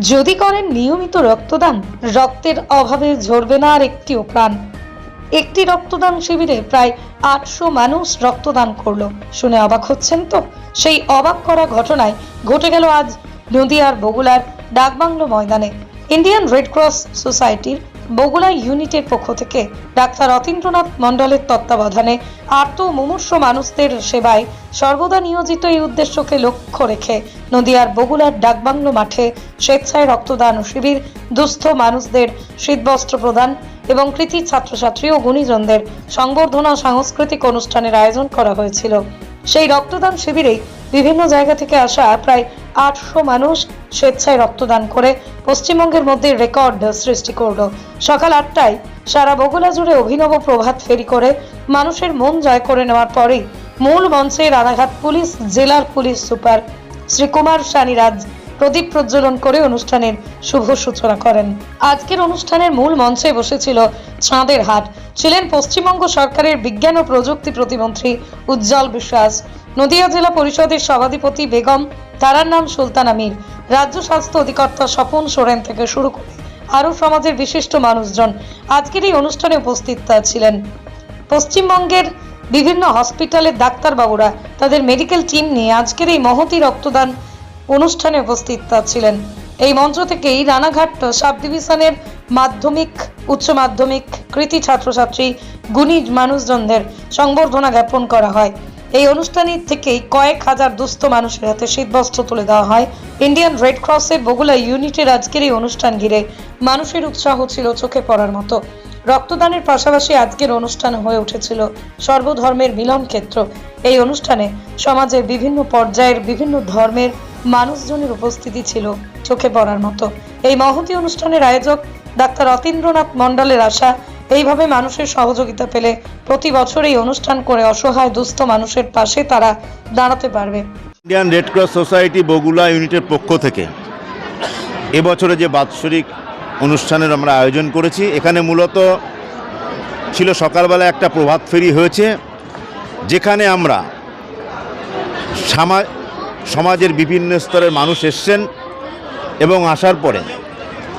যদি করেন নিয়মিত রক্তদান, রক্তের অভাবে ঝরবে না আর একটিও প্রাণ। একটি রক্তদান শিবিরে প্রায় আটশো মানুষ রক্তদান করল। শুনে অবাক হচ্ছেন তো? সেই অবাক করা ঘটনায় ঘটে গেল আজ নদীয়ার বগুলার ডাকবাংলো ময়দানে। ইন্ডিয়ান রেড ক্রস সোসাইটির বগুলা ইউনিটের পক্ষ থেকে ডাক্তার অতীন্দ্রনাথ মণ্ডলের তত্ত্বাবধানে আর্ত মুমূর্ষ মানুষদের সেবায় সর্বদা নিয়োজিত এই উদ্দেশ্যকে লক্ষ্য রেখে নদিয়ার বগুলার ডাকবাংলো মাঠে স্বেচ্ছায় রক্তদান শিবির, দুস্থ মানুষদের শীতবস্ত্র প্রদান এবং কৃতি ছাত্রছাত্রী ও গুণীজনদের সংবর্ধনা সাংস্কৃতিক অনুষ্ঠানের আয়োজন করা হয়েছিল। সেই রক্তদান শিবিরেই বিভিন্ন জায়গা থেকে আসা প্রায় আটশো মানুষ স্বেচ্ছায় রক্তদান করে পশ্চিমবঙ্গের মধ্যে রেকর্ড সৃষ্টি করল। সকাল আটটায় সারা বগুলা জুড়ে অভিনব প্রভাত ফেরি করে মানুষের মন জয় করে নেওয়ার পরেই মূল মঞ্চে রানাঘাট পুলিশ, জেলার পুলিশ সুপার শ্রী কুমার সানিরাজ প্রদীপ প্রজ্বলন করে অনুষ্ঠানের শুভ সূচনা করেন। আজকের অনুষ্ঠানের মূল মঞ্চে বসেছিল চাঁদের হাট। ছিলেন পশ্চিমবঙ্গ সরকারের বিজ্ঞান ও প্রযুক্তি প্রতিমন্ত্রী উজ্জ্বল বিশ্বাস। নদিয়া জেলা পরিষদের সভাধিপতি বেগম তারার নাম সুলতান আমির। রাজ্য স্বাস্থ্য অধিকর্তা স্বপন সোরেন থেকে শুরু করে আরও সমাজের বিশিষ্ট মানুষজন আজকের এই অনুষ্ঠানে উপস্থিত ছিলেন। পশ্চিমবঙ্গের বিভিন্ন হসপিটালের ডাক্তারবাবুরা তাদের মেডিকেল টিম নিয়ে আজকের এই মহতি রক্তদান অনুষ্ঠানে উপস্থিত ছিলেন। এই মঞ্চ থেকেই রানাঘাট সাব ডিভিশনের মাধ্যমিক, উচ্চ মাধ্যমিক, কৃতি ছাত্রছাত্রী, গুণী মানুষজনদের সংবর্ধনা জ্ঞাপন করা হয়। এই অনুষ্ঠানে থেকেই কয়েক হাজার দুস্থ মানুষের হাতে শীতবস্ত্র তুলে দেওয়া হয়। ইন্ডিয়ান রেড ক্রসের বগুলা ইউনিটের আজকের এই অনুষ্ঠান ঘিরে মানুষের উৎসাহ ছিল চোখে পড়ার মতো। রক্তদানের পাশাপাশি আজকের অনুষ্ঠান হয়ে উঠেছিল সর্বধর্মের মিলন ক্ষেত্র। এই অনুষ্ঠানে সমাজের বিভিন্ন পর্যায়ের বিভিন্ন ধর্মের মানুষজনের উপস্থিতি ছিল চোখে পড়ার মতো। এই মহতি অনুষ্ঠানের আয়োজক ডাক্তার অতীন্দ্রনাথ মণ্ডলের আশা এইভাবে মানুষের সহযোগিতা পেলে প্রতি বছর এই অনুষ্ঠান করে অসহায় দুস্থ মানুষের পাশে তারা দাঁড়াতে পারবে। Indian Red Cross Society Bagula ইউনিটের পক্ষ থেকে এবছরে যে বাৎসরিক অনুষ্ঠানের আমরা আয়োজন করেছি, এখানে মূলত ছিল সকালবেলা একটা প্রভাত ফেরি হয়েছে, যেখানে আমরা সামা- সমাজের বিভিন্ন স্তরের মানুষ এসছেন এবং আসার পরে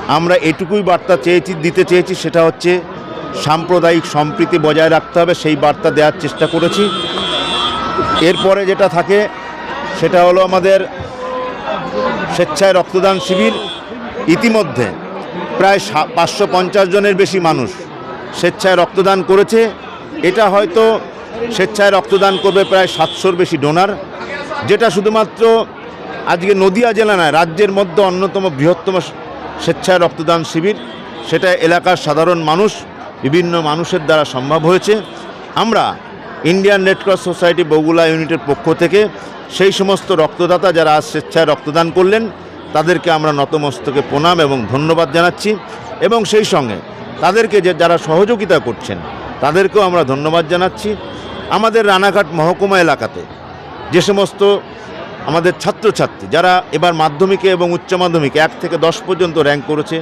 আমরা এটুকুই বার্তা চেয়েছি, দিতে চেয়েছি, সেটা হচ্ছে সাম্প্রদায়িক সম্প্রীতি বজায় রাখতে হবে, সেই বার্তা দেওয়ার চেষ্টা করেছি। এরপরে যেটা থাকে, সেটা হলো আমাদের স্বেচ্ছায় রক্তদান শিবির। ইতিমধ্যে প্রায় পাঁচশো পঞ্চাশ জনের বেশি মানুষ স্বেচ্ছায় রক্তদান করেছে। এটা হয়তো স্বেচ্ছায় রক্তদান করবে প্রায় সাতশোর বেশি ডোনার। যেটা শুধুমাত্র আজকে নদিয়া জেলা নয়, রাজ্যের মধ্যে অন্যতম বৃহত্তম স্বেচ্ছায় রক্তদান শিবির। সেটা এলাকার সাধারণ মানুষ বিভিন্ন মানুষের দ্বারা সম্ভব হয়েছে। আমরা Indian Red Cross Society Bagula ইউনিটের পক্ষ থেকে সেই সমস্ত রক্তদাতা যারা স্বেচ্ছায় রক্তদান করলেন, তাদেরকে আমরা নতমস্তকে প্রণাম এবং ধন্যবাদ জানাচ্ছি এবং সেই সঙ্গে তাদেরকে যে যারা সহযোগিতা করছেন, তাদেরকেও আমরা ধন্যবাদ জানাচ্ছি। আমাদের রানাঘাট মহকুমা এলাকাতে যে সমস্ত আমাদের ছাত্রছাত্রী যারা এবার মাধ্যমিকে এবং উচ্চ মাধ্যমিকে এক থেকে দশ পর্যন্ত র্যাঙ্ক করেছে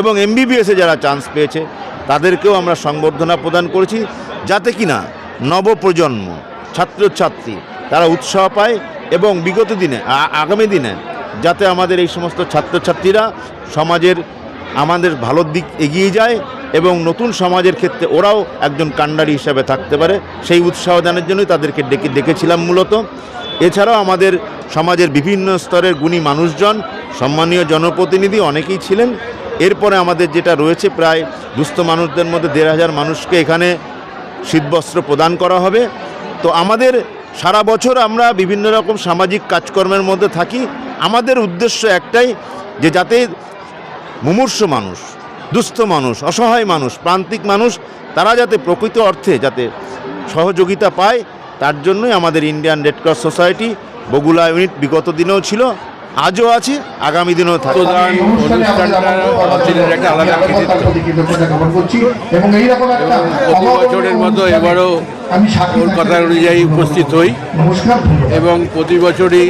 এবং এমবিবিএসে যারা চান্স পেয়েছে, তাদেরকেও আমরা সংবর্ধনা প্রদান করেছি যাতে কিনা নবপ্রজন্ম, ছাত্রছাত্রী, তারা উৎসাহ পায় এবং বিগত দিনে আগামী দিনে যাতে আমাদের এই সমস্ত ছাত্রছাত্রীরা সমাজের আমাদের ভালোর দিক এগিয়ে যায় এবং নতুন সমাজের ক্ষেত্রে ওরাও একজন কাণ্ডারি হিসাবে থাকতে পারে, সেই উৎসাহ দানের জন্যই তাদেরকে ডেকে, ডেকেছিলাম মূলত। এছাড়াও আমাদের সমাজের বিভিন্ন স্তরের গুণী মানুষজন, সম্মানীয় জনপ্রতিনিধি অনেকেই ছিলেন এরপরে আমাদের যেটা রয়েছে প্রায় দুস্থ মানুষদের মধ্যে দেড় হাজার মানুষকে এখানে শীতবস্ত্র প্রদান করা হবে। তো আমাদের সারা বছর আমরা বিভিন্ন রকম সামাজিক কাজকর্মের মধ্যে থাকি। আমাদের উদ্দেশ্য একটাই যে যাতে মুমূর্ষ মানুষ, দুস্থ মানুষ, অসহায় মানুষ, প্রান্তিক মানুষ, তারা যাতে প্রকৃত অর্থে যাতে সহযোগিতা পায়, তার জন্যই আমাদের Indian Red Cross Society Bagula unit বিগত দিনেও ছিল। আজও আছে আগামী দিনেও থাকবে। রক্তদান অনুষ্ঠানটা বাতিলের একটা আলাদা এবং প্রতি বছরের মতো এবারও আমি সাক্ষী ওর কথা অনুযায়ী উপস্থিত হই। নমস্কার এবং প্রতি বছরই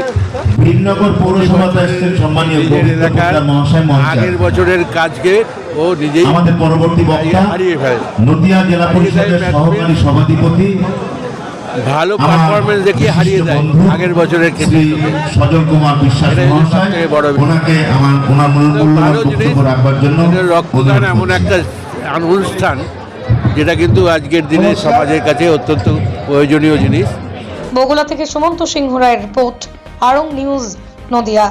আগের বছরের কাজকে ও নিজেই আমাদের পরবর্তী বক্তা হারিয়ে ফেলে। নদিয়া জেলা পরিষদের সহকারী সভাধিপতি ভালো পারফরমেন্স দেখিয়ে হারিয়ে দেয় আগের বছরের ক্ষেত্রে সজল কুমার বিশ্বাস মহাশয় বড়। ওনাকে আমার ওনার ভালো জিনিস রক্তদান এমন একটা অনুষ্ঠান যেটা কিন্তু আজকের দিনে সমাজের কাছে অত্যন্ত প্রয়োজনীয় জিনিস। বগুলা থেকে সুমন্ত সিংহ রায়ের রিপোর্ট আরং নিউজ নদিয়া।